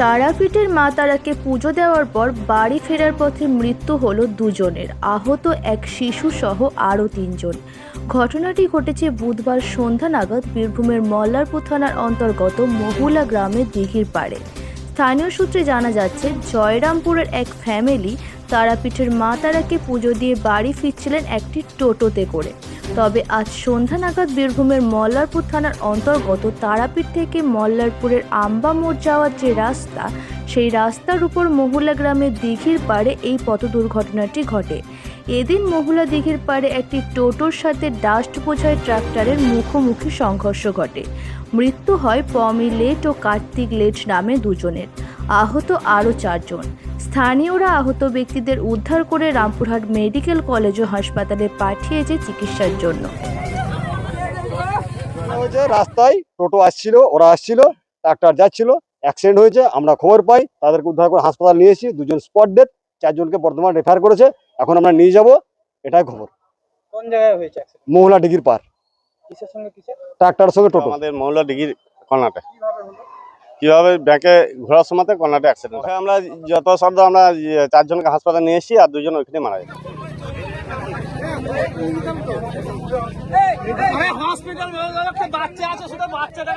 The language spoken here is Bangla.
তারাপীঠের মা তারাকে পুজো দেওয়ার পর বাড়ি ফেরার পথে মৃত্যু হল দুজনের। আহত এক শিশু সহ আরও তিনজন। ঘটনাটি ঘটেছে বুধবার সন্ধ্যা নাগাদ বীরভূমের মল্লারপুর থানার অন্তর্গত মহুলা গ্রামের দিঘির পাড়ে। স্থানীয় সূত্রে জানা যাচ্ছে, জয়রামপুরের এক ফ্যামিলি তারাপীঠের মা তারাকে পুজো দিয়ে বাড়ি ফিরছিলেন একটি টোটোতে করে। তবে আজ সন্ধ্যা নাগাদ বীরভূমের মল্লারপুর থানার অন্তর্গত তারাপীঠ থেকে মল্লারপুরের আম্বা মোড় যাওয়ার যে রাস্তা, সেই রাস্তার উপর মহুলা গ্রামের দিঘির পাড়ে এই পথ দুর্ঘটনাটি ঘটে। এদিন মহুলা দিঘির পাড়ে একটি টোটোর সাথে ডাস্ট বোঝাই ট্রাক্টরের মুখোমুখি সংঘর্ষ ঘটে। মৃত্যু হয় পমি লেট ও কার্তিক লেট নামে দুজনের। আহত আরও চারজন। স্থানীয়রা আহত ব্যক্তিদের উদ্ধার করে রামপুরহাট মেডিকেল কলেজ ও হাসপাতালে পাঠিয়েছে চিকিৎসার জন্য। হয়েছে রাস্তায় টোটো আসছিল ওরা আসছিল ট্রাক্টর যাচ্ছিল অ্যাক্সিডেন্ট হয়েছে আমরা খবর পাই তাদেরকে উদ্ধার করে হাসপাতাল নিয়ে এসেছি দুজন স্পট ডেথ চারজনকে বর্তমান রেফার করেছে এখন আমরা নিয়ে যাব এটাই খবর। কোন জায়গায় হয়েছে? মহলা ডিগির পার। কিসের সঙ্গে কিসের? ট্রাক্টরের সঙ্গে টোটো। আমাদের মৌলা ডিগির কর্নাটে কীভাবে ব্যাঙ্কে ব্যাংকে ঘোরার সময়তে কর্নাটে অ্যাক্সিডেন্ট হয় আমরা যত শব্দ আমরা ইয়ে, চারজনকে হাসপাতালে নিয়ে এসেছি আর দুজন ওইখানে মারা গেছে হসপিটাল বাচ্চা আছে শুধু বাচ্চাটা